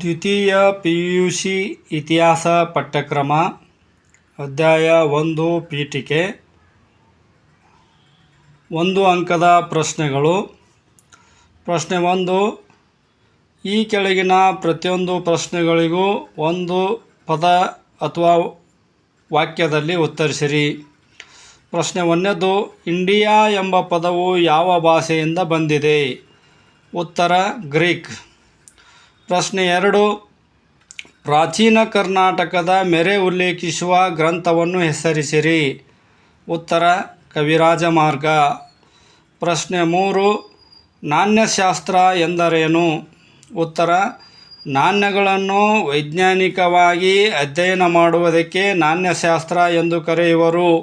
ದ್ವಿತೀಯ P U C ಇತಿಹಾಸ ಪಠ್ಯಕ್ರಮ, ಅಧ್ಯಾಯ ಒಂದು, ಪೀಠಿಕೆ. ಒಂದು ಅಂಕದ ಪ್ರಶ್ನೆಗಳು. ಪ್ರಶ್ನೆ ಒಂದು, ಈ ಕೆಳಗಿನ ಪ್ರತಿಯೊಂದು ಪ್ರಶ್ನೆಗಳಿಗೂ ಒಂದು ಪದ ಅಥವಾ ವಾಕ್ಯದಲ್ಲಿ ಉತ್ತರಿಸಿರಿ. ಪ್ರಶ್ನೆ ಒಂದನೇದು, ಇಂಡಿಯಾ ಎಂಬ ಪದವು ಯಾವ ಭಾಷೆಯಿಂದ ಬಂದಿದೆ? ಉತ್ತರ, ಗ್ರೀಕ್. ಪ್ರಶ್ನೆ ಎರಡು. ಪ್ರಾಚೀನ ಕರ್ನಾಟಕದ ಮೇರೆ ಉಲ್ಲೇಖಿಸುವ ಗ್ರಂಥವನ್ನು ಹೆಸರಿಸಿರಿ. ಉತ್ತರ, ಕವಿರಾಜ ಮಾರ್ಗ. ಪ್ರಶ್ನೆ ಮೂರು. ನಾಣ್ಯಶಾಸ್ತ್ರ ಎಂದರೇನು? ಉತ್ತರ, ನಾಣ್ಯಗಳನ್ನು ವೈಜ್ಞಾನಿಕವಾಗಿ ಅಧ್ಯಯನ ಮಾಡುವುದಕ್ಕೆ ನಾಣ್ಯಶಾಸ್ತ್ರ ಎಂದು ಕರೆಯುವರು.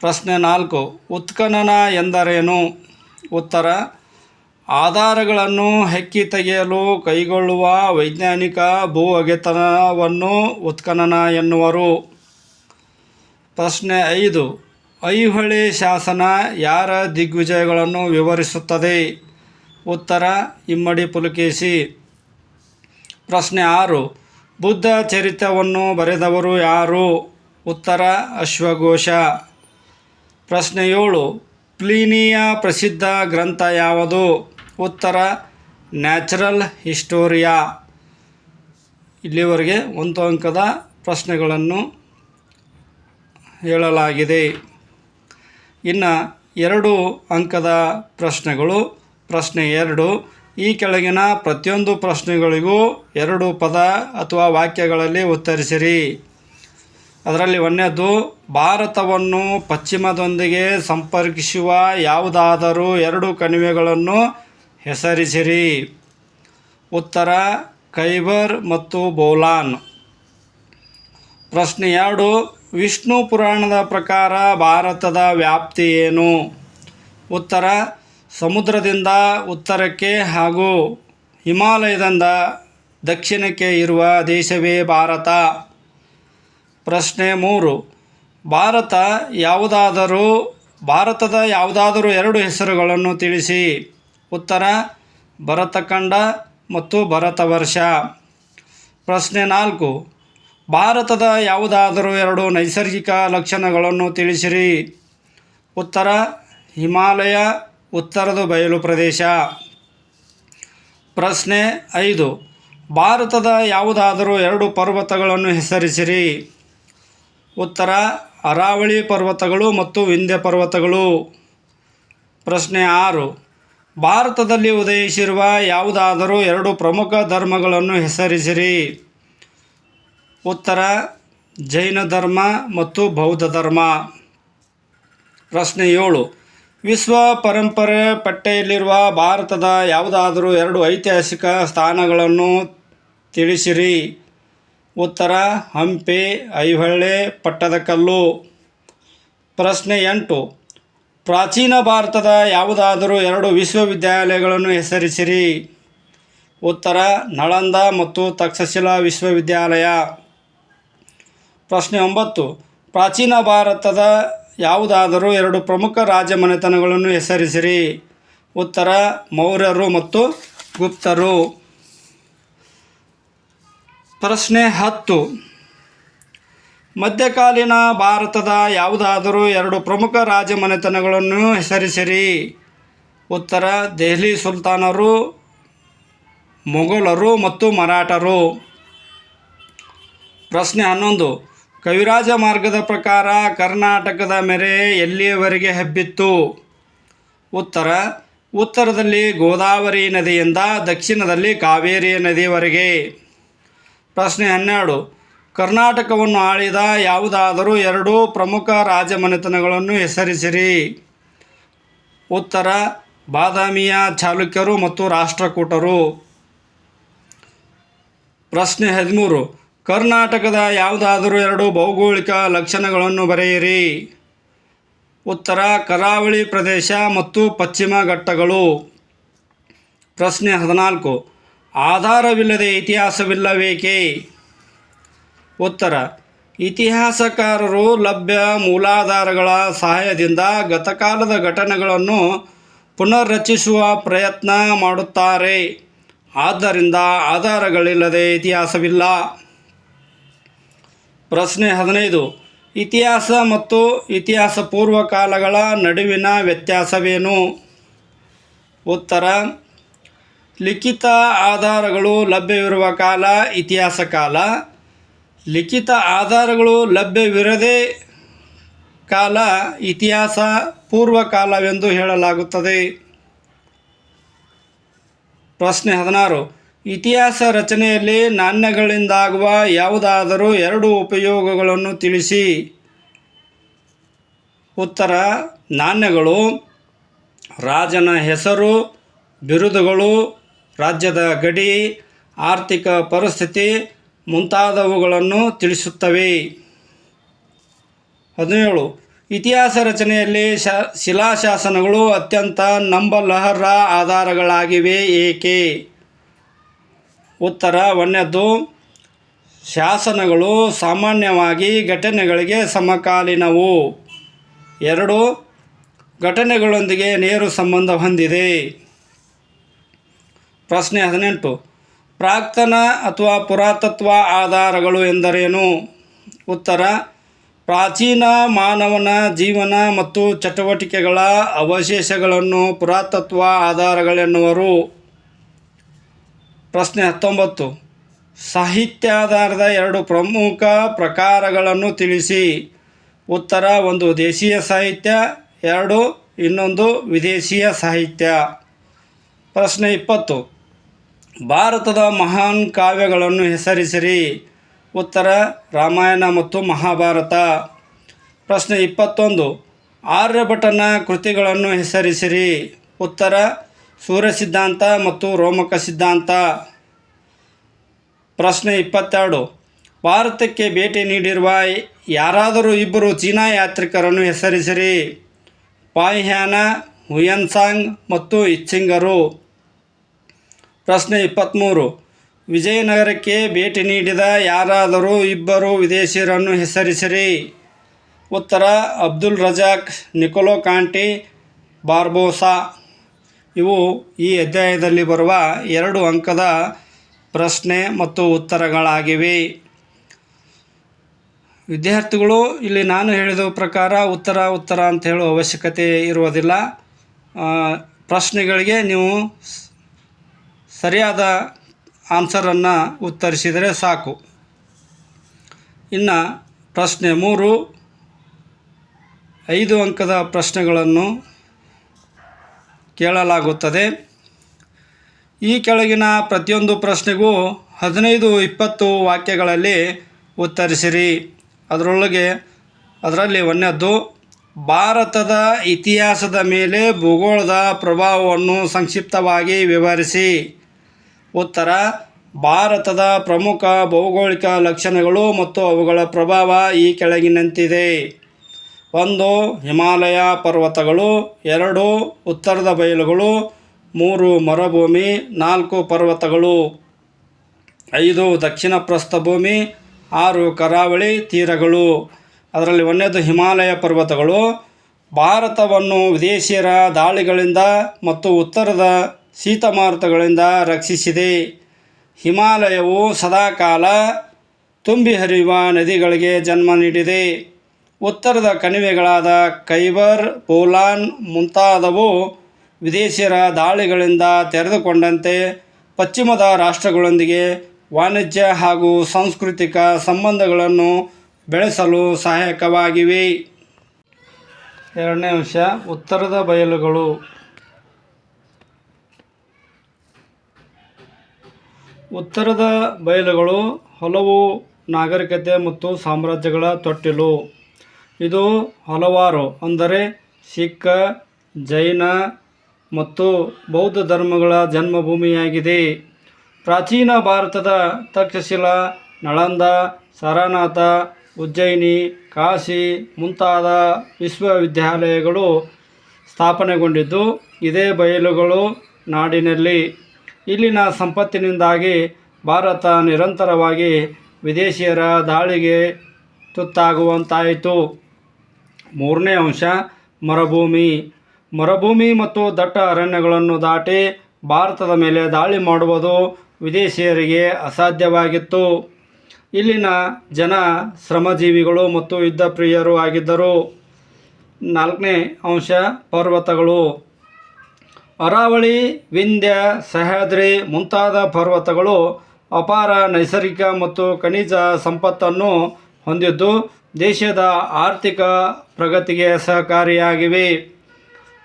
ಪ್ರಶ್ನೆ ನಾಲ್ಕು. ಉತ್ಖನನ ಎಂದರೇನು? ಉತ್ತರ ಆಧಾರಗಳನ್ನು ಹೆಕ್ಕಿ ತೆಗೆಯಲು ಕೈಗೊಳ್ಳುವ ವೈಜ್ಞಾನಿಕ ಭೂ ಅಗೆತನವನ್ನು ಉತ್ಖನನ ಎನ್ನುವರು. ಪ್ರಶ್ನೆ ಐದು, ಐಹೊಳೆ ಶಾಸನ ಯಾರ ದಿಗ್ವಿಜಯಗಳನ್ನು ವಿವರಿಸುತ್ತದೆ? ಉತ್ತರ, ಇಮ್ಮಡಿ ಪುಲಕೇಶಿ. ಪ್ರಶ್ನೆ ಆರು, ಬುದ್ಧ ಚರಿತ್ರವನ್ನು ಬರೆದವರು ಯಾರು? ಉತ್ತರ, ಅಶ್ವಘೋಷ. ಪ್ರಶ್ನೆ ಏಳು, ಪ್ಲೀನಿಯ ಪ್ರಸಿದ್ಧ ಗ್ರಂಥ ಯಾವುದು? ಉತ್ತರ ನ್ಯಾಚುರಲ್ ಹಿಸ್ಟೋರಿಯಾ. ಇಲ್ಲಿವರೆಗೆ ಒಂದು ಅಂಕದ ಪ್ರಶ್ನೆಗಳನ್ನು ಹೇಳಲಾಗಿದೆ. ಇನ್ನು ಎರಡು ಅಂಕದ ಪ್ರಶ್ನೆಗಳು. ಪ್ರಶ್ನೆ ಎರಡು, ಈ ಕೆಳಗಿನ ಪ್ರತಿಯೊಂದು ಪ್ರಶ್ನೆಗಳಿಗೂ ಎರಡು ಪದ ಅಥವಾ ವಾಕ್ಯಗಳಲ್ಲಿ ಉತ್ತರಿಸಿರಿ. ಅದರಲ್ಲಿ ಒಂದನೇದು, ಭಾರತವನ್ನು ಪಶ್ಚಿಮದೊಂದಿಗೆ ಸಂಪರ್ಕಿಸುವ ಯಾವುದಾದರೂ ಎರಡು ಕಣಿವೆಗಳನ್ನು ಹೆಸರಿಸಿರಿ. ಉತ್ತರ, ಖೈಬರ್ ಮತ್ತು ಬೋಲಾನ್. ಪ್ರಶ್ನೆ ಎರಡು, ವಿಷ್ಣು ಪುರಾಣದ ಪ್ರಕಾರ ಭಾರತದ ವ್ಯಾಪ್ತಿ ಏನು? ಉತ್ತರ, ಸಮುದ್ರದಿಂದ ಉತ್ತರಕ್ಕೆ ಹಾಗೂ ಹಿಮಾಲಯದಿಂದ ದಕ್ಷಿಣಕ್ಕೆ ಇರುವ ದೇಶವೇ ಭಾರತ? ಪ್ರಶ್ನೆ ಮೂರು, ಭಾರತ ಯಾವುದಾದರೂ, ಭಾರತದ ಯಾವುದಾದರೂ ಎರಡು ಹೆಸರುಗಳನ್ನು ತಿಳಿಸಿ. ಉತ್ತರ, ಭರತಖಂಡ ಮತ್ತು ಭರತವರ್ಷ. ಪ್ರಶ್ನೆ ನಾಲ್ಕು. ಭಾರತದ ಯಾವುದಾದರೂ ಎರಡು ನೈಸರ್ಗಿಕ ಲಕ್ಷಣಗಳನ್ನು ತಿಳಿಸಿರಿ. ಉತ್ತರ, ಹಿಮಾಲಯ, ಉತ್ತರದ ಬಯಲು ಪ್ರದೇಶ. ಪ್ರಶ್ನೆ ಐದು. ಭಾರತದ ಯಾವುದಾದರೂ ಎರಡು ಪರ್ವತಗಳನ್ನು ಹೆಸರಿಸಿರಿ. ಉತ್ತರ, ಅರಾವಳಿ ಪರ್ವತಗಳು ಮತ್ತು ವಿಂಧ್ಯ ಪರ್ವತಗಳು. ಪ್ರಶ್ನೆ ಆರು. ಭಾರತದಲ್ಲಿ ಉದಯಿಸಿರುವ ಯಾವುದಾದರೂ ಎರಡು ಪ್ರಮುಖ ಧರ್ಮಗಳನ್ನು ಹೆಸರಿಸಿರಿ. ಉತ್ತರ, ಜೈನ ಧರ್ಮ ಮತ್ತು ಬೌದ್ಧ ಧರ್ಮ. ಪ್ರಶ್ನೆ ಏಳು. ವಿಶ್ವ ಪರಂಪರೆ ಪಟ್ಟೆಯಲ್ಲಿರುವ ಭಾರತದ ಯಾವುದಾದರೂ ಎರಡು ಐತಿಹಾಸಿಕ ಸ್ಥಾನಗಳನ್ನು ತಿಳಿಸಿರಿ. ಉತ್ತರ, ಹಂಪಿ, ಐಹೊಳೆ, ಪಟ್ಟದಕಲ್ಲು. ಪ್ರಶ್ನೆ ಎಂಟು. ಪ್ರಾಚೀನ ಭಾರತದ ಯಾವುದಾದರೂ ಎರಡು ವಿಶ್ವವಿದ್ಯಾಲಯಗಳನ್ನು ಹೆಸರಿಸಿರಿ. ಉತ್ತರ, ನಳಂದ ಮತ್ತು ತಕ್ಷಶಿಲಾ ವಿಶ್ವವಿದ್ಯಾಲಯ. ಪ್ರಶ್ನೆ ಒಂಬತ್ತು. ಪ್ರಾಚೀನ ಭಾರತದ ಯಾವುದಾದರೂ ಎರಡು ಪ್ರಮುಖ ರಾಜಮನೆತನಗಳನ್ನು ಹೆಸರಿಸಿರಿ. ಉತ್ತರ, ಮೌರ್ಯರು ಮತ್ತು ಗುಪ್ತರು. ಪ್ರಶ್ನೆ ಹತ್ತು. ಮಧ್ಯಕಾಲೀನ ಭಾರತದ ಯಾವುದಾದರೂ ಎರಡು ಪ್ರಮುಖ ರಾಜಮನೆತನಗಳನ್ನು ಹೆಸರಿಸಿರಿ. ಉತ್ತರ, ದೆಹಲಿ ಸುಲ್ತಾನರು, ಮೊಘಲರು ಮತ್ತು ಮರಾಠರು. ಪ್ರಶ್ನೆ ಹನ್ನೊಂದು. ಕವಿರಾಜ ಮಾರ್ಗದ ಪ್ರಕಾರ ಕರ್ನಾಟಕದ ಮೇರೆ ಎಲ್ಲಿಯವರೆಗೆ ಹಬ್ಬಿತ್ತು? ಉತ್ತರ, ಉತ್ತರದಲ್ಲಿ ಗೋದಾವರಿ ನದಿಯಿಂದ ದಕ್ಷಿಣದಲ್ಲಿ ಕಾವೇರಿ ನದಿಯವರೆಗೆ ಪ್ರಶ್ನೆ ಹನ್ನೆರಡು. ಕರ್ನಾಟಕವನ್ನು ಆಳಿದ ಯಾವುದಾದರೂ ಎರಡು ಪ್ರಮುಖ ರಾಜಮನೆತನಗಳನ್ನು ಹೆಸರಿಸಿರಿ. ಉತ್ತರ, ಬಾದಾಮಿಯ ಚಾಲುಕ್ಯರು ಮತ್ತು ರಾಷ್ಟ್ರಕೂಟರು. ಪ್ರಶ್ನೆ ಹದಿಮೂರು, ಕರ್ನಾಟಕದ ಯಾವುದಾದರೂ ಎರಡು ಭೌಗೋಳಿಕ ಲಕ್ಷಣಗಳನ್ನು ಬರೆಯಿರಿ. ಉತ್ತರ, ಕರಾವಳಿ ಪ್ರದೇಶ ಮತ್ತು ಪಶ್ಚಿಮ ಘಟ್ಟಗಳು. ಪ್ರಶ್ನೆ ಹದಿನಾಲ್ಕು, ಆಧಾರವಿಲ್ಲದೆ ಇತಿಹಾಸವಿಲ್ಲವೇಕೆ? ಉತ್ತರ, ಇತಿಹಾಸಕಾರರು ಲಭ್ಯ ಮೂಲಾಧಾರಗಳ ಸಹಾಯದಿಂದ ಗತಕಾಲದ ಘಟನೆಗಳನ್ನು ಪುನರ್ರಚಿಸುವ ಪ್ರಯತ್ನ ಮಾಡುತ್ತಾರೆ. ಆದ್ದರಿಂದ ಆಧಾರಗಳಿಲ್ಲದೆ ಇತಿಹಾಸವಿಲ್ಲ. ಪ್ರಶ್ನೆ ಹದಿನೈದು, ಇತಿಹಾಸ ಮತ್ತು ಇತಿಹಾಸ ಪೂರ್ವ ಕಾಲಗಳ ನಡುವಿನ ವ್ಯತ್ಯಾಸವೇನು? ಉತ್ತರ, ಲಿಖಿತ ಆಧಾರಗಳು ಲಭ್ಯವಿರುವ ಕಾಲ ಇತಿಹಾಸ ಕಾಲ ಲಿಖಿತ ಆಧಾರಗಳು ಲಭ್ಯವಿರದೇ ಕಾಲ ಇತಿಹಾಸ ಪೂರ್ವಕಾಲವೆಂದು ಹೇಳಲಾಗುತ್ತದೆ. ಪ್ರಶ್ನೆ ಹದಿನಾರು. ಇತಿಹಾಸ ರಚನೆಯಲ್ಲಿ ನಾಣ್ಯಗಳಿಂದಾಗುವ ಯಾವುದಾದರೂ ಎರಡು ಉಪಯೋಗಗಳನ್ನು ತಿಳಿಸಿ. ಉತ್ತರ, ನಾಣ್ಯಗಳು ರಾಜನ ಹೆಸರು, ಬಿರುದುಗಳು, ರಾಜ್ಯದ ಗಡಿ, ಆರ್ಥಿಕ ಪರಿಸ್ಥಿತಿ ಮುಂತಾದವುಗಳನ್ನು ತಿಳಿಸುತ್ತವೆ. ಹದಿನೇಳು. ಇತಿಹಾಸ ರಚನೆಯಲ್ಲಿ ಶ, ಶಿಲಾಶಾಸನಗಳು ಅತ್ಯಂತ ನಂಬಲಹರ ಆಧಾರಗಳಾಗಿವೆ ಏಕೆ? ಉತ್ತರ. ಒಂದನೇದ್ದು ಶಾಸನಗಳು ಸಾಮಾನ್ಯವಾಗಿ ಘಟನೆಗಳಿಗೆ ಸಮಕಾಲೀನವು. ಎರಡು, ಘಟನೆಗಳೊಂದಿಗೆ ನೇರು ಸಂಬಂಧ ಹೊಂದಿದೆ. ಪ್ರಶ್ನೆ ಹದಿನೆಂಟು. ಪ್ರಾಕ್ತನ ಅಥವಾ ಪುರಾತತ್ವ ಆಧಾರಗಳು ಎಂದರೇನು? ಉತ್ತರ, ಪ್ರಾಚೀನ ಮಾನವನ ಜೀವನ ಮತ್ತು ಚಟುವಟಿಕೆಗಳ ಅವಶೇಷಗಳನ್ನು ಪುರಾತತ್ವ ಆಧಾರಗಳೆನ್ನುವರು. ಪ್ರಶ್ನೆ ಹತ್ತೊಂಬತ್ತು. ಸಾಹಿತ್ಯಾಧಾರದ ಎರಡು ಪ್ರಮುಖ ಪ್ರಕಾರಗಳನ್ನು ತಿಳಿಸಿ. ಉತ್ತರ, ಒಂದು ದೇಶೀಯ ಸಾಹಿತ್ಯ, ಎರಡು ಇನ್ನೊಂದು ವಿದೇಶೀಯ ಸಾಹಿತ್ಯ. ಪ್ರಶ್ನೆ ಇಪ್ಪತ್ತು. ಭಾರತದ ಮಹಾನ್ ಕಾವ್ಯಗಳನ್ನು ಹೆಸರಿಸಿರಿ. ಉತ್ತರ, ರಾಮಾಯಣ ಮತ್ತು ಮಹಾಭಾರತ. ಪ್ರಶ್ನೆ ಇಪ್ಪತ್ತೊಂದು. ಆರ್ಯಭಟನ ಕೃತಿಗಳನ್ನು ಹೆಸರಿಸಿರಿ. ಉತ್ತರ, ಸೂರ್ಯ ಸಿದ್ಧಾಂತ ಮತ್ತು ರೋಮಕ ಸಿದ್ಧಾಂತ. ಪ್ರಶ್ನೆ ಇಪ್ಪತ್ತೆರಡು. ಭಾರತಕ್ಕೆ ಭೇಟಿ ನೀಡಿರುವ ಯಾರಾದರೂ ಇಬ್ಬರು ಚೀನಾ ಯಾತ್ರಿಕರನ್ನು ಹೆಸರಿಸಿರಿ. ಪಾಯ್ಹ್ಯಾನ, ಹುಯನ್ಸಾಂಗ್ ಮತ್ತು ಇಚ್ಛಿಂಗರು ಪ್ರಶ್ನೆ ಇಪ್ಪತ್ತ್ಮೂರು ವಿಜಯನಗರಕ್ಕೆ ಭೇಟಿ ನೀಡಿದ ಯಾರಾದರೂ ಇಬ್ಬರು ವಿದೇಶಿಯರನ್ನು ಹೆಸರಿಸಿರಿ. ಉತ್ತರ, Abdul Razzaq, Niccolo Conti, Barbosa. ಇವು ಈ ಅಧ್ಯಾಯದಲ್ಲಿ ಬರುವ ಎರಡು ಅಂಕದ ಪ್ರಶ್ನೆ ಮತ್ತು ಉತ್ತರಗಳಾಗಿವೆ. ವಿದ್ಯಾರ್ಥಿಗಳು, ಇಲ್ಲಿ ನಾನು ಹೇಳಿದ ಪ್ರಕಾರ ಉತ್ತರ ಉತ್ತರ ಅಂತ ಹೇಳುವ ಅವಶ್ಯಕತೆ ಇರುವುದಿಲ್ಲ. ಪ್ರಶ್ನೆಗಳಿಗೆ ನೀವು ಸರಿಯಾದ ಆನ್ಸರನ್ನು ಉತ್ತರಿಸಿದರೆ ಸಾಕು. ಇನ್ನು ಪ್ರಶ್ನೆ ಮೂರು. ಐದು ಅಂಕದ ಪ್ರಶ್ನೆಗಳನ್ನು ಕೇಳಲಾಗುತ್ತದೆ. ಈ ಕೆಳಗಿನ ಪ್ರತಿಯೊಂದು ಪ್ರಶ್ನೆಗೂ ಹದಿನೈದು ಇಪ್ಪತ್ತು ವಾಕ್ಯಗಳಲ್ಲಿ ಉತ್ತರಿಸಿರಿ. ಅದರೊಳಗೆ, ಅದರಲ್ಲಿ ಒಂದನೇದ್ದು, ಭಾರತದ ಇತಿಹಾಸದ ಮೇಲೆ ಭೂಗೋಳದ ಪ್ರಭಾವವನ್ನು ಸಂಕ್ಷಿಪ್ತವಾಗಿ ವಿವರಿಸಿ. ಉತ್ತರ, ಭಾರತದ ಪ್ರಮುಖ ಭೌಗೋಳಿಕ ಲಕ್ಷಣಗಳು ಮತ್ತು ಅವುಗಳ ಪ್ರಭಾವ ಈ ಕೆಳಗಿನಂತಿದೆ. ಒಂದು, ಹಿಮಾಲಯ ಪರ್ವತಗಳು. ಎರಡು, ಉತ್ತರದ ಬಯಲುಗಳು. ಮೂರು, ಮರುಭೂಮಿ. ನಾಲ್ಕು, ಪರ್ವತಗಳು. ಐದು, ದಕ್ಷಿಣ ಪ್ರಸ್ಥಭೂಮಿ ಆರು, ಕರಾವಳಿ ತೀರಗಳು. ಅದರಲ್ಲಿ ಒಂದನೇದು ಹಿಮಾಲಯ ಪರ್ವತಗಳು. ಭಾರತವನ್ನು ವಿದೇಶಿಯರ ದಾಳಿಗಳಿಂದ ಮತ್ತು ಉತ್ತರದ ಶೀತಮಾರುತಗಳಿಂದ ರಕ್ಷಿಸಿದೆ. ಹಿಮಾಲಯವು ಸದಾಕಾಲ ತುಂಬಿ ಹರಿಯುವ ನದಿಗಳಿಗೆ ಜನ್ಮ ನೀಡಿದೆ. ಉತ್ತರದ ಕಣಿವೆಗಳಾದ ಕೈಬರ್, ಪೋಲಾನ್ ಮುಂತಾದವು ವಿದೇಶಿಯರ ದಾಳಿಗಳಿಂದ ತೆರೆದುಕೊಂಡಂತೆ ಪಶ್ಚಿಮದ ರಾಷ್ಟ್ರಗಳೊಂದಿಗೆ ವಾಣಿಜ್ಯ ಹಾಗೂ ಸಾಂಸ್ಕೃತಿಕ ಸಂಬಂಧಗಳನ್ನು ಬೆಳೆಸಲು ಸಹಾಯಕವಾಗಿವೆ. ಎರಡನೇ ಅಂಶ, ಉತ್ತರದ ಬಯಲುಗಳು. ಉತ್ತರದ ಬಯಲುಗಳು ಹಲವು ನಾಗರಿಕತೆ ಮತ್ತು ಸಾಮ್ರಾಜ್ಯಗಳ ತೊಟ್ಟಿಲು. ಇದು ಹಲವಾರು, ಅಂದರೆ ಸಿಖ್ ಜೈನ ಮತ್ತು ಬೌದ್ಧ ಧರ್ಮಗಳ ಜನ್ಮಭೂಮಿಯಾಗಿದೆ. ಪ್ರಾಚೀನ ಭಾರತದ ತಕ್ಷಶಿಲಾ, ನಳಂದ, ಸಾರನಾಥ, ಉಜ್ಜಯಿನಿ, ಕಾಶಿ ಮುಂತಾದ ವಿಶ್ವವಿದ್ಯಾಲಯಗಳು ಸ್ಥಾಪನೆಗೊಂಡಿದ್ದು ಇದೇ ಬಯಲುಗಳು ನಾಡಿನಲ್ಲಿ. ಇಲ್ಲಿನ ಸಂಪತ್ತಿನಿಂದಾಗಿ ಭಾರತ ನಿರಂತರವಾಗಿ ವಿದೇಶಿಯರ ದಾಳಿಗೆ ತುತ್ತಾಗುವಂತಾಯಿತು. ಮೂರನೇ ಅಂಶ, ಮರುಭೂಮಿ. ಮರುಭೂಮಿ ಮತ್ತು ದಟ್ಟ ಅರಣ್ಯಗಳನ್ನು ದಾಟಿ ಭಾರತದ ಮೇಲೆ ದಾಳಿ ಮಾಡುವುದು ವಿದೇಶಿಯರಿಗೆ ಅಸಾಧ್ಯವಾಗಿತ್ತು. ಇಲ್ಲಿನ ಜನ ಶ್ರಮಜೀವಿಗಳು ಮತ್ತು ಯುದ್ಧಪ್ರಿಯರು ಆಗಿದ್ದರು. ನಾಲ್ಕನೇ ಅಂಶ, ಪರ್ವತಗಳು. ಅರಾವಳಿ, ವಿಂಧ್ಯ, ಸಹ್ಯಾದ್ರಿ ಮುಂತಾದ ಪರ್ವತಗಳು ಅಪಾರ ನೈಸರ್ಗಿಕ ಮತ್ತು ಖನಿಜ ಸಂಪತ್ತನ್ನು ಹೊಂದಿದ್ದು ದೇಶದ ಆರ್ಥಿಕ ಪ್ರಗತಿಗೆ ಸಹಕಾರಿಯಾಗಿವೆ.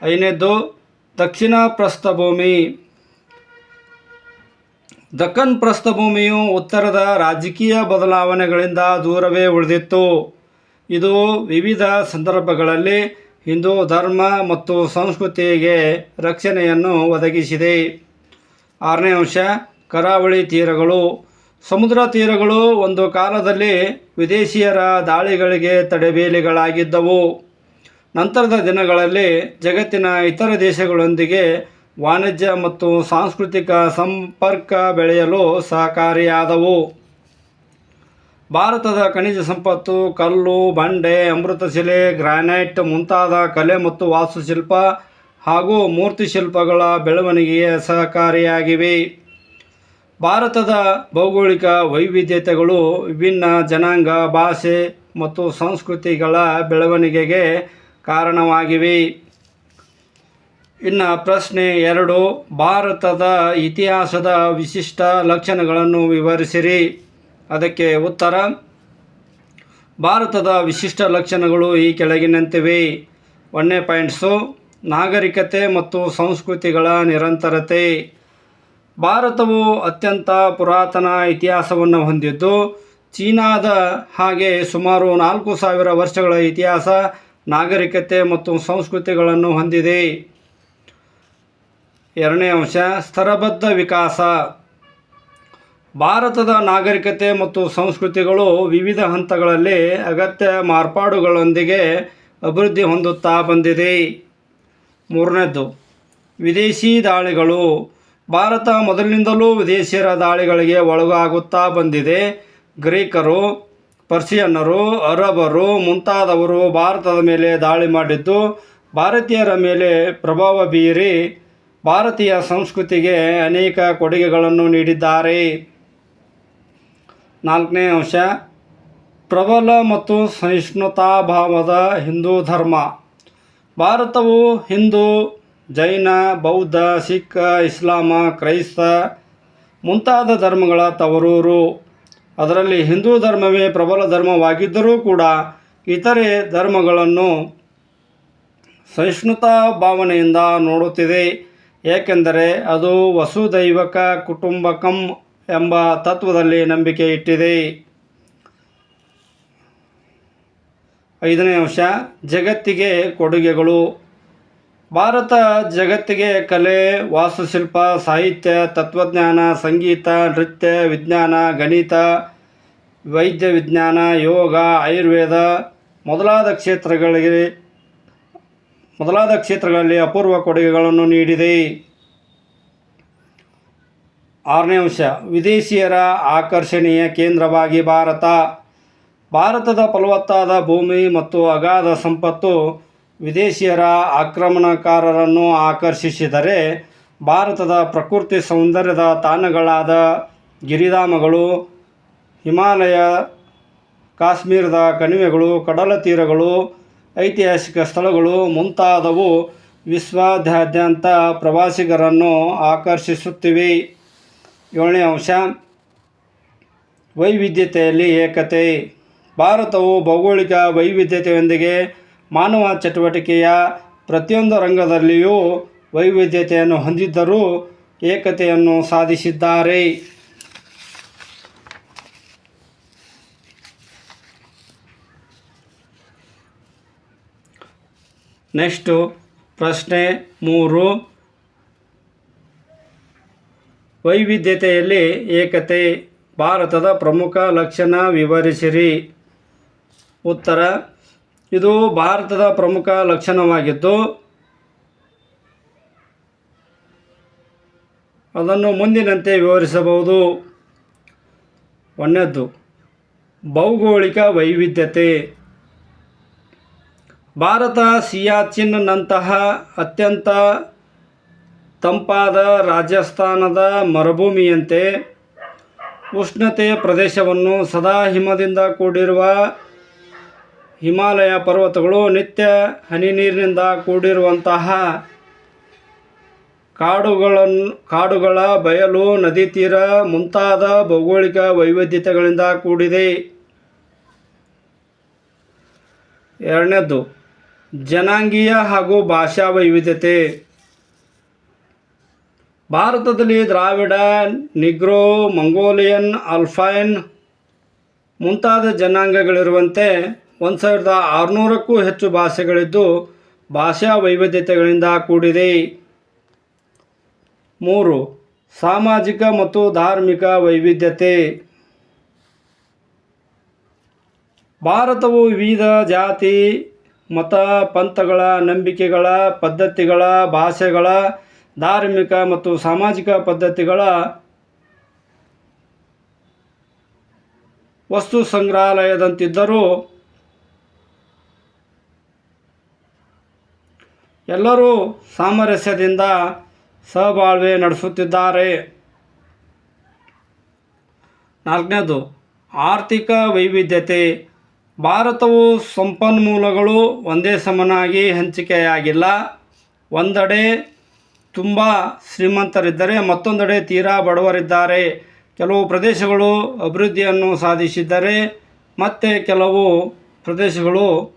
ಐನೆದ್ದು ದಕ್ಷಿಣ ಪ್ರಸ್ಥಭೂಮಿ. ದಕ್ಕನ್ ಪ್ರಸ್ಥಭೂಮಿಯು ಉತ್ತರದ ರಾಜಕೀಯ ಬದಲಾವಣೆಗಳಿಂದ ದೂರವೇ ಉಳಿದಿತ್ತು. ಇದು ವಿವಿಧ ಸಂದರ್ಭಗಳಲ್ಲಿ ಹಿಂದೂ ಧರ್ಮ ಮತ್ತು ಸಂಸ್ಕೃತಿಗೆ ರಕ್ಷಣೆಯನ್ನು ಒದಗಿಸಿದೆ. ಆರನೇ ಅಂಶ, ಕರಾವಳಿ ತೀರಗಳು. ಸಮುದ್ರ ತೀರಗಳು ಒಂದು ಕಾಲದಲ್ಲಿ ವಿದೇಶಿಯರ ದಾಳಿಗಳಿಗೆ ತಡೆಬೇಲಿಗಳಾಗಿದ್ದವು. ನಂತರದ ದಿನಗಳಲ್ಲಿ ಜಗತ್ತಿನ ಇತರ ದೇಶಗಳೊಂದಿಗೆ ವಾಣಿಜ್ಯ ಮತ್ತು ಸಾಂಸ್ಕೃತಿಕ ಸಂಪರ್ಕ ಬೆಳೆಯಲು ಸಹಕಾರಿಯಾದವು. ಭಾರತದ ಖನಿಜ ಸಂಪತ್ತು, ಕಲ್ಲು, ಬಂಡೆ ಅಮೃತಶಿಲೆ ಗ್ರಾನೈಟ್ ಮುಂತಾದ ಕಲೆ ಮತ್ತು ವಾಸ್ತುಶಿಲ್ಪ ಹಾಗೂ ಮೂರ್ತಿಶಿಲ್ಪಗಳ ಬೆಳವಣಿಗೆಗೆ ಸಹಕಾರಿಯಾಗಿವೆ. ಭಾರತದ ಭೌಗೋಳಿಕ ವೈವಿಧ್ಯತೆಗಳು ವಿಭಿನ್ನ ಜನಾಂಗ, ಭಾಷೆ ಮತ್ತು ಸಂಸ್ಕೃತಿಗಳ ಬೆಳವಣಿಗೆಗೆ ಕಾರಣವಾಗಿವೆ. ಇನ್ನು ಪ್ರಶ್ನೆ ಎರಡು, ಭಾರತದ ಇತಿಹಾಸದ ವಿಶಿಷ್ಟ ಲಕ್ಷಣಗಳನ್ನು ವಿವರಿಸಿರಿ. ಅದಕ್ಕೆ ಉತ್ತರ, ಭಾರತದ ವಿಶಿಷ್ಟ ಲಕ್ಷಣಗಳು ಈ ಕೆಳಗಿನಂತಿವೆ. ಒಂದನೇ ಪಾಯಿಂಟ್ಸು ನಾಗರಿಕತೆ ಮತ್ತು ಸಂಸ್ಕೃತಿಗಳ ನಿರಂತರತೆ. ಭಾರತವು ಅತ್ಯಂತ ಪುರಾತನ ಇತಿಹಾಸವನ್ನು ಹೊಂದಿದ್ದು, ಚೀನಾದ ಹಾಗೆ ಸುಮಾರು ನಾಲ್ಕು ಸಾವಿರ ವರ್ಷಗಳ ಇತಿಹಾಸ ನಾಗರಿಕತೆ ಮತ್ತು ಸಂಸ್ಕೃತಿಗಳನ್ನು ಹೊಂದಿದೆ. ಎರಡನೇ ಅಂಶ ಸ್ತರಬದ್ಧ ವಿಕಾಸ. ಭಾರತದ ನಾಗರಿಕತೆ ಮತ್ತು ಸಂಸ್ಕೃತಿಗಳು ವಿವಿಧ ಹಂತಗಳಲ್ಲಿ ಅಗತ್ಯ ಮಾರ್ಪಾಡುಗಳೊಂದಿಗೆ ಅಭಿವೃದ್ಧಿ ಹೊಂದುತ್ತಾ ಬಂದಿದೆ. ಮೂರನೇದ್ದು, ವಿದೇಶಿ ದಾಳಿಗಳು. ಭಾರತ ಮೊದಲಿನಿಂದಲೂ ವಿದೇಶಿಯರ ದಾಳಿಗಳಿಗೆ ಒಳಗಾಗುತ್ತಾ ಬಂದಿದೆ. ಗ್ರೀಕರು, ಪರ್ಷಿಯನ್ನರು, ಅರಬರು ಮುಂತಾದವರು ಭಾರತದ ಮೇಲೆ ದಾಳಿ ಮಾಡಿದ್ದು, ಭಾರತೀಯರ ಮೇಲೆ ಪ್ರಭಾವ ಬೀರಿ ಭಾರತೀಯ ಸಂಸ್ಕೃತಿಗೆ ಅನೇಕ ಕೊಡುಗೆಗಳನ್ನು ನೀಡಿದ್ದಾರೆ. ನಾಲ್ಕನೇ ಅಂಶ, ಪ್ರಬಲ ಮತ್ತು ಸಹಿಷ್ಣುತಾಭಾವದ ಹಿಂದೂ ಧರ್ಮ. ಭಾರತವು ಹಿಂದೂ, ಜೈನ, ಬೌದ್ಧ, ಸಿಖ್, ಇಸ್ಲಾಮ, ಕ್ರೈಸ್ತ ಮುಂತಾದ ಧರ್ಮಗಳ ತವರೂರು. ಅದರಲ್ಲಿ ಹಿಂದೂ ಧರ್ಮವೇ ಪ್ರಬಲ ಧರ್ಮವಾಗಿದ್ದರೂ ಕೂಡ ಇತರೆ ಧರ್ಮಗಳನ್ನು ಸಹಿಷ್ಣುತಾ ಭಾವನೆಯಿಂದ ನೋಡುತ್ತಿದೆ. ಏಕೆಂದರೆ ಅದು ವಸುದೈವಕ ಕುಟುಂಬಕಂ ಎಂಬ ತತ್ವದಲ್ಲಿ ನಂಬಿಕೆ ಇಟ್ಟಿದೆ. ಐದನೇ ಅಂಶ, ಜಗತ್ತಿಗೆ ಕೊಡುಗೆಗಳು. ಭಾರತ ಜಗತ್ತಿಗೆ ಕಲೆ, ವಾಸ್ತುಶಿಲ್ಪ, ಸಾಹಿತ್ಯ, ತತ್ವಜ್ಞಾನ, ಸಂಗೀತ, ನೃತ್ಯ, ವಿಜ್ಞಾನ, ಗಣಿತ ವೈದ್ಯ ವಿಜ್ಞಾನ ಯೋಗ, ಆಯುರ್ವೇದ ಮೊದಲಾದ ಕ್ಷೇತ್ರಗಳಿಗೆ, ಮೊದಲಾದ ಕ್ಷೇತ್ರಗಳಲ್ಲಿ ಅಪೂರ್ವ ಕೊಡುಗೆಗಳನ್ನು ನೀಡಿದೆ. ಆರನೇ ಅಂಶ, ವಿದೇಶಿಯರ ಆಕರ್ಷಣೀಯ ಕೇಂದ್ರವಾಗಿ ಭಾರತ. ಭಾರತದ ಫಲವತ್ತಾದ ಭೂಮಿ ಮತ್ತು ಅಗಾಧ ಸಂಪತ್ತು ವಿದೇಶಿಯರ ಆಕ್ರಮಣಕಾರರನ್ನು ಆಕರ್ಷಿಸಿದರೆ ಭಾರತದ ಪ್ರಕೃತಿ ಸೌಂದರ್ಯದ ತಾಣಗಳಾದ ಗಿರಿಧಾಮಗಳು, ಹಿಮಾಲಯ, ಕಾಶ್ಮೀರದ ಕಣಿವೆಗಳು, ಕಡಲ ತೀರಗಳು, ಐತಿಹಾಸಿಕ ಸ್ಥಳಗಳು ಮುಂತಾದವು ವಿಶ್ವಾದ್ಯಂತ ಪ್ರವಾಸಿಗರನ್ನು ಆಕರ್ಷಿಸುತ್ತಿವೆ. ಏಳನೇ ಅಂಶ. ವೈವಿಧ್ಯತೆಯಲ್ಲಿ ಏಕತೆ. ಭಾರತವು ಭೌಗೋಳಿಕ ವೈವಿಧ್ಯತೆಯೊಂದಿಗೆ ಮಾನವ ಚಟುವಟಿಕೆಯ ಪ್ರತಿಯೊಂದು ರಂಗದಲ್ಲಿಯೂ ವೈವಿಧ್ಯತೆಯನ್ನು ಹೊಂದಿದ್ದರೂ ಏಕತೆಯನ್ನು ಸಾಧಿಸಿದ್ದಾರೆ. ನೆಕ್ಸ್ಟು ಪ್ರಶ್ನೆ ಮೂರು. ವೈವಿಧ್ಯತೆಯಲ್ಲಿ ಏಕತೆ, ಭಾರತದ ಪ್ರಮುಖ ಲಕ್ಷಣ ವಿವರಿಸಿರಿ. ಉತ್ತರ, ಇದು ಭಾರತದ ಪ್ರಮುಖ ಲಕ್ಷಣವಾಗಿದ್ದು, ಅದನ್ನು ಮುಂದಿನಂತೆ ವಿವರಿಸಬಹುದು. ಒಂದನೇದ್ದು, ಭೌಗೋಳಿಕ ವೈವಿಧ್ಯತೆ. ಭಾರತ ಸಿಯಾಚಿನ್ನಂತಹ ಅತ್ಯಂತ ತಂಪಾದ ರಾಜಸ್ಥಾನದ ಮರುಭೂಮಿಯಂತೆ ಉಷ್ಣತೆಯ ಪ್ರದೇಶವನ್ನು ಸದಾ ಹಿಮದಿಂದ ಕೂಡಿರುವ ಹಿಮಾಲಯ ಪರ್ವತಗಳು ನಿತ್ಯ ಹನಿ ನೀರಿನಿಂದ ಕೂಡಿರುವಂತಹ ಕಾಡುಗಳನ್ನು ಕಾಡುಗಳ ಬಯಲು ನದಿ ತೀರ ಮುಂತಾದ ಭೌಗೋಳಿಕ ವೈವಿಧ್ಯತೆಗಳಿಂದ ಕೂಡಿದೆ. ಎರಡನೇದು ಜನಾಂಗೀಯ ಹಾಗೂ ಭಾಷಾ ವೈವಿಧ್ಯತೆ. ಭಾರತದಲ್ಲಿ ದ್ರಾವಿಡ, ನಿಗ್ರೋ, ಮಂಗೋಲಿಯನ್ ಅಲ್ಫೈನ್ ಮುಂತಾದ ಜನಾಂಗಗಳಿರುವಂತೆ ಒಂದು ಸಾವಿರದ ಆರುನೂರಕ್ಕೂ ಹೆಚ್ಚು ಭಾಷೆಗಳಿದ್ದು ಭಾಷಾ ವೈವಿಧ್ಯತೆಗಳಿಂದ ಕೂಡಿದೆ. ಮೂರು, ಸಾಮಾಜಿಕ ಮತ್ತು ಧಾರ್ಮಿಕ ವೈವಿಧ್ಯತೆ. ಭಾರತವು ವಿವಿಧ ಜಾತಿ, ಮತ, ಪಂಥಗಳ ನಂಬಿಕೆಗಳ, ಪದ್ಧತಿಗಳ, ಭಾಷೆಗಳ ಧಾರ್ಮಿಕ ಮತ್ತು ಸಾಮಾಜಿಕ ಪದ್ಧತಿಗಳ ವಸ್ತು ಸಂಗ್ರಹಾಲಯದಂತಿದ್ದರೂ ಎಲ್ಲರೂ ಸಾಮರಸ್ಯದಿಂದ ಸಹಬಾಳ್ವೆ ನಡೆಸುತ್ತಿದ್ದಾರೆ. ನಾಲ್ಕನೇದು, ಆರ್ಥಿಕ ವೈವಿಧ್ಯತೆ. ಭಾರತವು ಸಂಪನ್ಮೂಲಗಳು ಒಂದೇ ಸಮನಾಗಿ ಹಂಚಿಕೆಯಾಗಿಲ್ಲ. ಒಂದೆಡೆ ತುಂಬ ಶ್ರೀಮಂತರಿದ್ದರೆ. ಮತ್ತೊಂದೆಡೆ ತೀರಾ ಬಡವರಿದ್ದಾರೆ. ಕೆಲವು ಪ್ರದೇಶಗಳು ಅಭಿವೃದ್ಧಿಯನ್ನು ಸಾಧಿಸಿದ್ದರೆ. ಮತ್ತು ಕೆಲವು ಪ್ರದೇಶಗಳು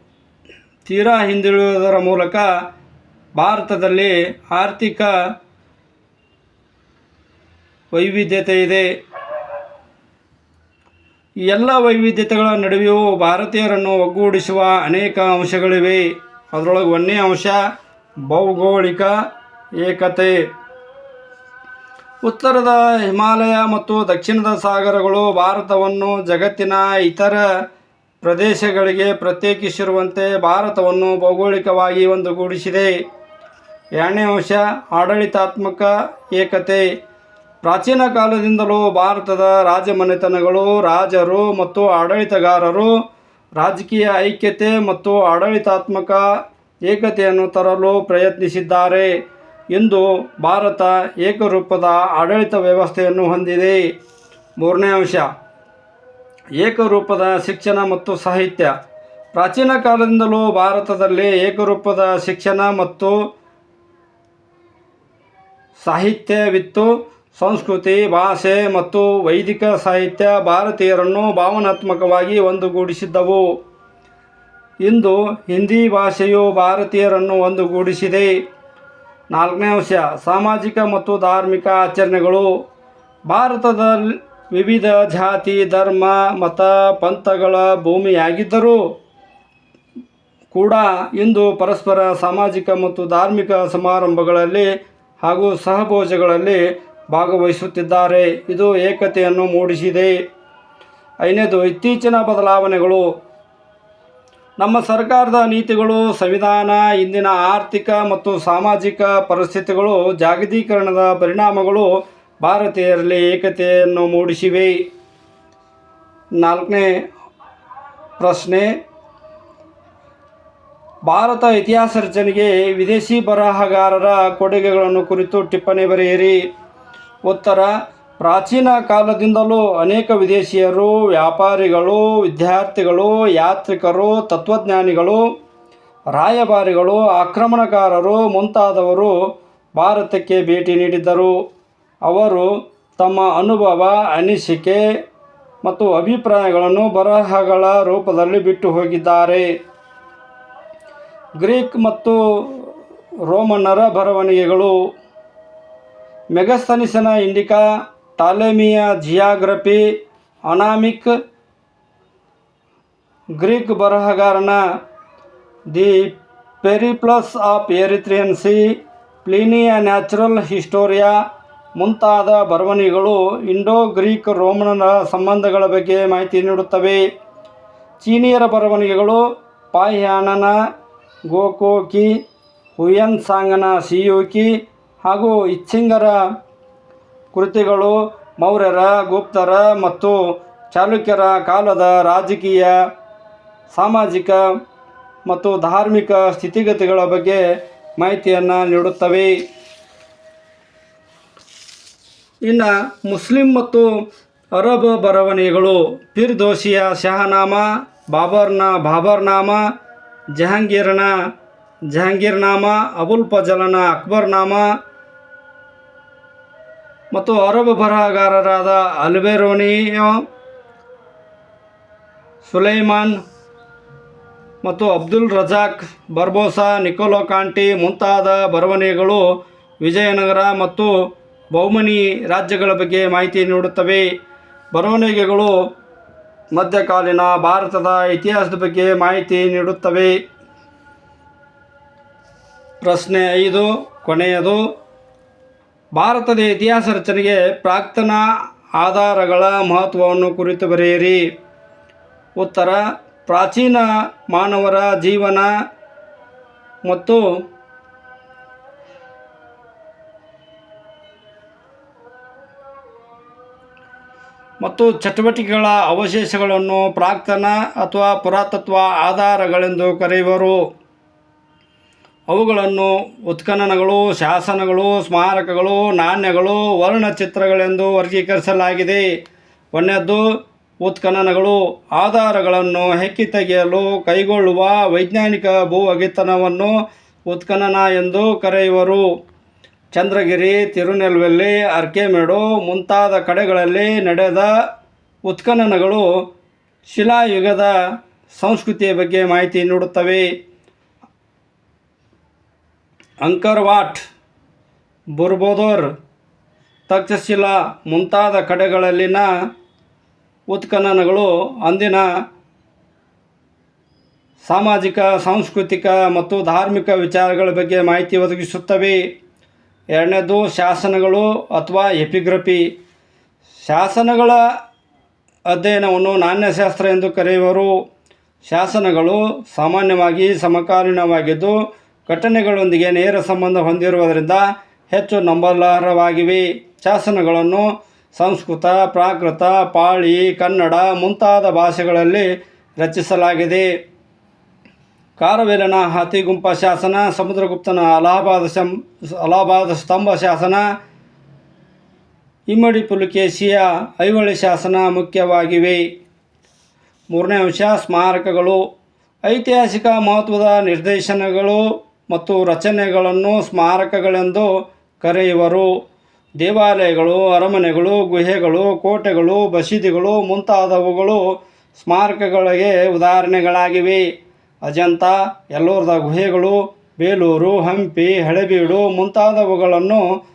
ತೀರಾ ಹಿಂದುಳಿಯುವುದರ ಮೂಲಕ ಭಾರತದಲ್ಲಿ ಆರ್ಥಿಕ ವೈವಿಧ್ಯತೆ ಇದೆ. ಎಲ್ಲ ವೈವಿಧ್ಯತೆಗಳ ನಡುವೆಯೂ ಭಾರತೀಯರನ್ನು ಒಗ್ಗೂಡಿಸುವ ಅನೇಕ ಅಂಶಗಳಿವೆ. ಅದರೊಳಗೆ ಒಂದನೇ ಅಂಶ ಭೌಗೋಳಿಕ ಏಕತೆ. ಉತ್ತರದ ಹಿಮಾಲಯ ಮತ್ತು ದಕ್ಷಿಣದ ಸಾಗರಗಳು ಭಾರತವನ್ನು ಜಗತ್ತಿನ ಇತರ ಪ್ರದೇಶಗಳಿಗೆ ಪ್ರತ್ಯೇಕಿಸಿರುವಂತೆ ಭಾರತವನ್ನು ಭೌಗೋಳಿಕವಾಗಿ ಒಂದುಗೂಡಿಸಿದೆ. ಎರಡನೇ ಅಂಶ, ಆಡಳಿತಾತ್ಮಕ ಏಕತೆ. ಪ್ರಾಚೀನ ಕಾಲದಿಂದಲೂ ಭಾರತದ ರಾಜಮನೆತನಗಳು, ರಾಜರು ಮತ್ತು ಆಡಳಿತಗಾರರು ರಾಜಕೀಯ ಐಕ್ಯತೆ ಮತ್ತು ಆಡಳಿತಾತ್ಮಕ ಏಕತೆಯನ್ನು ತರಲು ಪ್ರಯತ್ನಿಸಿದ್ದಾರೆ. ಇಂದು ಭಾರತ ಏಕರೂಪದ ಆಡಳಿತ ವ್ಯವಸ್ಥೆಯನ್ನು ಹೊಂದಿದೆ. ಮೂರನೇ ಅಂಶ, ಏಕರೂಪದ ಶಿಕ್ಷಣ ಮತ್ತು ಸಾಹಿತ್ಯ. ಪ್ರಾಚೀನ ಕಾಲದಿಂದಲೂ ಭಾರತದಲ್ಲಿ ಏಕರೂಪದ ಶಿಕ್ಷಣ ಮತ್ತು ಸಾಹಿತ್ಯವಿತ್ತು. ಸಂಸ್ಕೃತಿ, ಭಾಷೆ ಮತ್ತು ವೈದಿಕ ಸಾಹಿತ್ಯ ಭಾರತೀಯರನ್ನು ಭಾವನಾತ್ಮಕವಾಗಿ ಒಂದುಗೂಡಿಸಿದ್ದವು. ಇಂದು ಹಿಂದಿ ಭಾಷೆಯು ಭಾರತೀಯರನ್ನು ಒಂದುಗೂಡಿಸಿದೆ. ನಾಲ್ಕನೇ ಅಂಶ, ಸಾಮಾಜಿಕ ಮತ್ತು ಧಾರ್ಮಿಕ ಆಚರಣೆಗಳು. ಭಾರತದ ವಿವಿಧ ಜಾತಿ, ಧರ್ಮ, ಮತ, ಪಂಥಗಳ ಭೂಮಿಯಾಗಿದ್ದರೂ ಕೂಡ ಇಂದು ಪರಸ್ಪರ ಸಾಮಾಜಿಕ ಮತ್ತು ಧಾರ್ಮಿಕ ಸಮಾರಂಭಗಳಲ್ಲಿ ಹಾಗೂ ಸಹಭೋಜಗಳಲ್ಲಿ ಭಾಗವಹಿಸುತ್ತಿದ್ದಾರೆ. ಇದು ಏಕತೆಯನ್ನು ಮೂಡಿಸಿದೆ. ಐದನೇದು, ಇತ್ತೀಚಿನ ಬದಲಾವಣೆಗಳು. ನಮ್ಮ ಸರ್ಕಾರದ ನೀತಿಗಳು, ಸಂವಿಧಾನ, ಇಂದಿನ ಆರ್ಥಿಕ ಮತ್ತು ಸಾಮಾಜಿಕ ಪರಿಸ್ಥಿತಿಗಳು, ಜಾಗತೀಕರಣದ ಪರಿಣಾಮಗಳು ಭಾರತೀಯರಲ್ಲಿ ಏಕತೆಯನ್ನು ಮೂಡಿಸಿವೆ. ನಾಲ್ಕನೇ ಪ್ರಶ್ನೆ, ಭಾರತ ಇತಿಹಾಸ ರಚನೆಗೆ ವಿದೇಶಿ ಬರಹಗಾರರ ಕೊಡುಗೆಗಳನ್ನು ಕುರಿತು ಟಿಪ್ಪಣಿ ಬರೆಯಿರಿ. ಉತ್ತರ ಪ್ರಾಚೀನ ಕಾಲದಿಂದಲೂ ಅನೇಕ ವಿದೇಶಿಯರು, ವ್ಯಾಪಾರಿಗಳು, ವಿದ್ಯಾರ್ಥಿಗಳು, ಯಾತ್ರಿಕರು, ತತ್ವಜ್ಞಾನಿಗಳು, ರಾಯಭಾರಿಗಳು, ಆಕ್ರಮಣಕಾರರು ಮುಂತಾದವರು ಭಾರತಕ್ಕೆ ಭೇಟಿ ನೀಡಿದ್ದರು. ಅವರು ತಮ್ಮ ಅನುಭವ, ಅನಿಸಿಕೆ ಮತ್ತು ಅಭಿಪ್ರಾಯಗಳನ್ನು ಬರಹಗಳ ರೂಪದಲ್ಲಿ ಬಿಟ್ಟು ಹೋಗಿದ್ದಾರೆ. ಗ್ರೀಕ್ ಮತ್ತು ರೋಮನ್ನರ ಬರವಣಿಗೆಗಳು. ಮೆಗಸ್ತನಿಸನ ಇಂಡಿಕಾ ಟಾಲೆಮಿಯ ಜಿಯಾಗ್ರಫಿ, ಅನಾಮಿಕ್, Greek ಬರಹಗಾರನ the Periplus of Erythraean sea, ಪ್ಲಿನಿಯ natural historia ಮುಂತಾದ ಬರವಣಿಗೆಗಳು ಇಂಡೋ ಗ್ರೀಕ್ ರೋಮನರ ಸಂಬಂಧಗಳ ಬಗ್ಗೆ ಮಾಹಿತಿ ನೀಡುತ್ತವೆ. ಚೀನಿಯರ ಬರವಣಿಗೆಗಳು ಪಾಯಾನನ ಗೋಕೋಕಿ ಹುಯನ್ ಸಾಂಗನ ಸಿಯೋಕಿ ಹಾಗೂ ಇಚ್ಛಿಂಗರ ಕೃತಿಗಳು ಮೌರ್ಯರ, ಗುಪ್ತರ ಮತ್ತು ಚಾಲುಕ್ಯರ ಕಾಲದ ರಾಜಕೀಯ, ಸಾಮಾಜಿಕ ಮತ್ತು ಧಾರ್ಮಿಕ ಸ್ಥಿತಿಗತಿಗಳ ಬಗ್ಗೆ ಮಾಹಿತಿಯನ್ನು ನೀಡುತ್ತವೆ. ಇನ್ನು ಮುಸ್ಲಿಂ ಮತ್ತು ಅರಬ್ ಬರವಣಿಗೆಗಳು ಫಿರ್ದೋಸಿಯ ಶಹನಾಮ, ಬಾಬರ್ನ ಬಾಬರ್ನಾಮ, ಜಹಾಂಗೀರ್ನ ಜಹಾಂಗೀರ್ನಾಮ, ಅಬುಲ್ ಫಜಲನ ಅಕ್ಬರ್ನಾಮ ಮತ್ತು ಅರಬ್ ಬರಹಗಾರರಾದ ಅಲ್ಬೆರೋನಿಯೋ, ಸುಲೈಮಾನ್ ಮತ್ತು Abdul Razzaq, Barbosa, Niccolo Conti ಮುಂತಾದ ಬರವಣಿಗೆಗಳು ವಿಜಯನಗರ ಮತ್ತು ಬಹುಮನಿ ರಾಜ್ಯಗಳ ಬಗ್ಗೆ ಮಾಹಿತಿ ನೀಡುತ್ತವೆ. ಬರವಣಿಗೆಗಳು ಮಧ್ಯಕಾಲೀನ ಭಾರತದ ಇತಿಹಾಸದ ಬಗ್ಗೆ ಮಾಹಿತಿ ನೀಡುತ್ತವೆ. ಪ್ರಶ್ನೆ ಐದು, ಕೊನೆಯದು ಭಾರತದ ಇತಿಹಾಸ ರಚನೆಗೆ ಪ್ರಾಕ್ತನ ಆಧಾರಗಳ ಮಹತ್ವವನ್ನು ಕುರಿತು ಬರೆಯಿರಿ. ಉತ್ತರ, ಪ್ರಾಚೀನ ಮಾನವರ ಜೀವನ ಮತ್ತು ಮತ್ತು ಚಟುವಟಿಕೆಗಳ ಅವಶೇಷಗಳನ್ನು ಪ್ರಾಕ್ತನ ಅಥವಾ ಪುರಾತತ್ವ ಆಧಾರಗಳೆಂದು ಕರೆಯುವರು. ಅವುಗಳನ್ನು ಉತ್ಖನನಗಳು, ಶಾಸನಗಳು, ಸ್ಮಾರಕಗಳು, ನಾಣ್ಯಗಳು, ವರ್ಣಚಿತ್ರಗಳೆಂದು ವರ್ಗೀಕರಿಸಲಾಗಿದೆ. ಒಂದನೇದ್ದು ಉತ್ಖನನಗಳು, ಆಧಾರಗಳನ್ನು ಹೆಕ್ಕಿ ತೆಗೆಯಲು ಕೈಗೊಳ್ಳುವ ವೈಜ್ಞಾನಿಕ ಭೂ ಅಗೆತನವನ್ನು ಉತ್ಖನನ ಎಂದು ಕರೆಯುವರು. ಚಂದ್ರಗಿರಿ, ತಿರುನೆಲ್ವೆಲ್ಲಿ, ಅರ್ಕೆಮೇಡು ಮುಂತಾದ ಕಡೆಗಳಲ್ಲಿ ನಡೆದ ಉತ್ಖನನಗಳು ಶಿಲಾಯುಗದ ಸಂಸ್ಕೃತಿಯ ಬಗ್ಗೆ ಮಾಹಿತಿ ನೀಡುತ್ತವೆ. ಅಂಕರ್ವಾಟ್ ಬುರ್ಬೋದೋರ್, ತಕ್ಷಶಿಲಾ ಮುಂತಾದ ಕಡೆಗಳಲ್ಲಿನ ಉತ್ಖನನಗಳು ಅಂದಿನ ಸಾಮಾಜಿಕ, ಸಾಂಸ್ಕೃತಿಕ ಮತ್ತು ಧಾರ್ಮಿಕ ವಿಚಾರಗಳ ಬಗ್ಗೆ ಮಾಹಿತಿ ಒದಗಿಸುತ್ತವೆ. ಎರಡನೇದು ಶಾಸನಗಳು ಅಥವಾ ಎಪಿಗ್ರಫಿ. ಶಾಸನಗಳ ಅಧ್ಯಯನವನ್ನು ನಾಣ್ಯಶಾಸ್ತ್ರ ಎಂದು ಕರೆಯುವರು. ಶಾಸನಗಳು ಸಾಮಾನ್ಯವಾಗಿ ಸಮಕಾಲೀನವಾಗಿದ್ದು ಘಟನೆಗಳೊಂದಿಗೆ ನೇರ ಸಂಬಂಧ ಹೊಂದಿರುವುದರಿಂದ ಹೆಚ್ಚು ನಂಬಲಾರ್ಹವಾಗಿವೆ ಶಾಸನಗಳನ್ನು ಸಂಸ್ಕೃತ, ಪ್ರಾಕೃತ, ಪಾಳಿ, ಕನ್ನಡ ಮುಂತಾದ ಭಾಷೆಗಳಲ್ಲಿ ರಚಿಸಲಾಗಿದೆ. ಕಾರವೇಲನ ಹತಿಗುಂಪ ಶಾಸನ, ಸಮುದ್ರಗುಪ್ತನ ಅಲಹಾಬಾದ್ ಶಂ, ಅಲಹಾಬಾದ್ ಸ್ತಂಭ ಶಾಸನ, ಇಮ್ಮಡಿ ಪುಲಕೇಶಿಯ ಐಹೊಳೆ ಶಾಸನ ಮುಖ್ಯವಾಗಿವೆ. ಮೂರನೇ ಅಂಶ, ಸ್ಮಾರಕಗಳು. ಐತಿಹಾಸಿಕ ಮಹತ್ವದ ನಿರ್ದೇಶನಗಳು. ಮತ್ತು ರಚನೆಗಳನ್ನು ಸ್ಮಾರಕಗಳೆಂದು ಕರೆಯುವರು. ದೇವಾಲಯಗಳು, ಅರಮನೆಗಳು, ಗುಹೆಗಳು, ಕೋಟೆಗಳು, ಬಸೀದಿಗಳು ಮುಂತಾದವುಗಳು ಸ್ಮಾರಕಗಳಿಗೆ ಉದಾಹರಣೆಗಳಾಗಿವೆ. ಅಜಂತ, ಎಲ್ಲೋರದ ಗುಹೆಗಳು, ಬೇಲೂರು, ಹಂಪಿ, ಹಳೆಬೀಡು ಮುಂತಾದವುಗಳನ್ನು,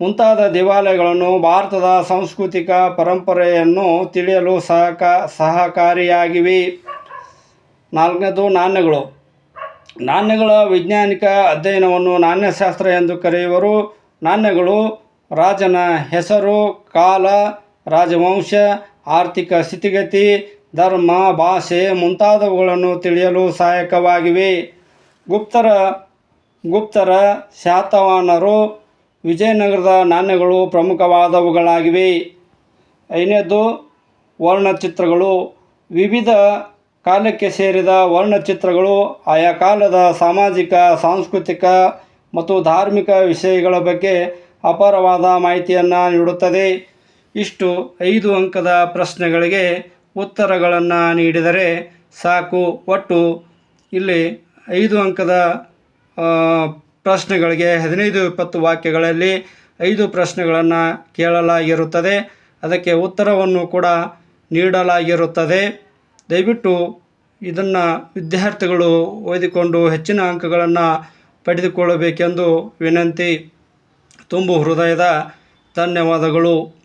ಮುಂತಾದ ದೇವಾಲಯಗಳನ್ನು ಭಾರತದ ಸಾಂಸ್ಕೃತಿಕ ಪರಂಪರೆಯನ್ನು ತಿಳಿಯಲು ಸಹಕ, ಸಹಕಾರಿಯಾಗಿವೆ. ನಾಲ್ಕನೇದು ನಾಣ್ಯಗಳು. ನಾಣ್ಯಗಳ ವೈಜ್ಞಾನಿಕ ಅಧ್ಯಯನವನ್ನು ನಾಣ್ಯಶಾಸ್ತ್ರ ಎಂದು ಕರೆಯುವರು. ನಾಣ್ಯಗಳು ರಾಜನ ಹೆಸರು, ಕಾಲ, ರಾಜವಂಶ, ಆರ್ಥಿಕ ಸ್ಥಿತಿಗತಿ, ಧರ್ಮ, ಭಾಷೆ ಮುಂತಾದವುಗಳನ್ನು ತಿಳಿಯಲು ಸಹಾಯಕವಾಗಿವೆ. ಗುಪ್ತರ ಗುಪ್ತರ ಶಾತವಾನರು ವಿಜಯನಗರದ ನಾಣ್ಯಗಳು ಪ್ರಮುಖವಾದವುಗಳಾಗಿವೆ. ಐದನೇದು ವರ್ಣಚಿತ್ರಗಳು. ವಿವಿಧ ಕಾಲಕ್ಕೆ ಸೇರಿದ ವರ್ಣಚಿತ್ರಗಳು ಆಯಾ ಕಾಲದ ಸಾಮಾಜಿಕ, ಸಾಂಸ್ಕೃತಿಕ ಮತ್ತು ಧಾರ್ಮಿಕ ವಿಷಯಗಳ ಬಗ್ಗೆ ಅಪಾರವಾದ ಮಾಹಿತಿಯನ್ನು ನೀಡುತ್ತದೆ. ಇಷ್ಟು ಐದು ಅಂಕದ ಪ್ರಶ್ನೆಗಳಿಗೆ ಉತ್ತರಗಳನ್ನು ನೀಡಿದರೆ ಸಾಕು. ಒಟ್ಟು ಇಲ್ಲಿ ಐದು ಅಂಕದ ಪ್ರಶ್ನೆಗಳಿಗೆ ಹದಿನೈದು ಇಪ್ಪತ್ತು ವಾಕ್ಯಗಳಲ್ಲಿ ಐದು ಪ್ರಶ್ನೆಗಳನ್ನು ಕೇಳಲಾಗಿರುತ್ತದೆ. ಅದಕ್ಕೆ ಉತ್ತರವನ್ನು ಕೂಡ ನೀಡಲಾಗಿರುತ್ತದೆ. ದಯವಿಟ್ಟು ಇದನ್ನು ವಿದ್ಯಾರ್ಥಿಗಳು ಓದಿಕೊಂಡು ಹೆಚ್ಚಿನ ಅಂಕಗಳನ್ನು ಪಡೆದುಕೊಳ್ಳಬೇಕೆಂದು ವಿನಂತಿ. ತುಂಬು ಹೃದಯದ ಧನ್ಯವಾದಗಳು.